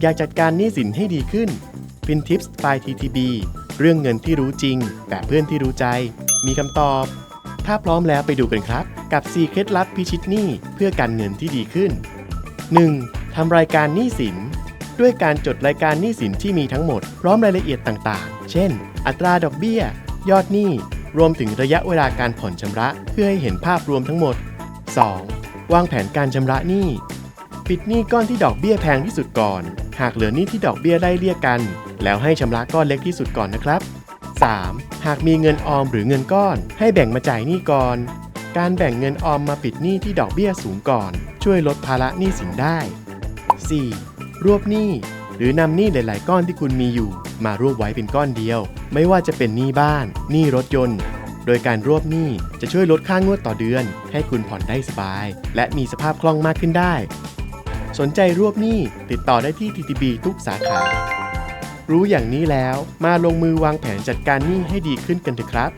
อยากจัดการหนี้สินให้ดีขึ้นฟินทิปส์ by TTB เรื่องเงินที่รู้จริงแบบเพื่อนที่รู้ใจ มีคำตอบ ถ้าพร้อมแล้วไปดูกันครับ กับ 4 เคล็ดลับพิชิตหนี้เพื่อการเงินที่ดีขึ้น 1. ทำรายการหนี้สิน ด้วยการจดรายการหนี้สินที่มีทั้งหมด พร้อมรายละเอียดต่างๆ เช่น อัตราดอกเบี้ย ยอดหนี้ รวมถึงระยะเวลาการผ่อนชำระ เพื่อให้เห็นภาพรวมทั้งหมด 2. วางแผนการชำระหนี้ ปิดหนี้ก้อนที่ดอกเบี้ยแพงที่สุดก่อน หากเหลือหนี้ที่ดอกเบี้ยได้เรียกกัน แล้วให้ชำระก้อนเล็กที่สุดก่อนนะครับ 3. หากมีเงินออมหรือเงินก้อน ให้แบ่งมาจ่ายหนี้ก่อน การแบ่งเงินออมมาปิดหนี้ที่ดอกเบี้ยสูงก่อน ช่วยลดภาระหนี้สินได้ 4. รวบหนี้หรือนำหนี้หลาย ๆ ก้อนที่คุณมีอยู่ มารวบไว้เป็นก้อนเดียว ไม่ว่าจะเป็นหนี้บ้านหนี้รถยนต์ โดยการรวบหนี้จะช่วยลดค่างวดต่อเดือน ให้คุณผ่อนได้สบาย และมีสภาพคล่องมากขึ้นได้ สนใจรวบหนี้ติดต่อได้ที่ TTB ทุกสาขา รู้อย่างนี้แล้วมาลงมือวางแผนจัดการหนี้ให้ดีขึ้นกันเถอะครับ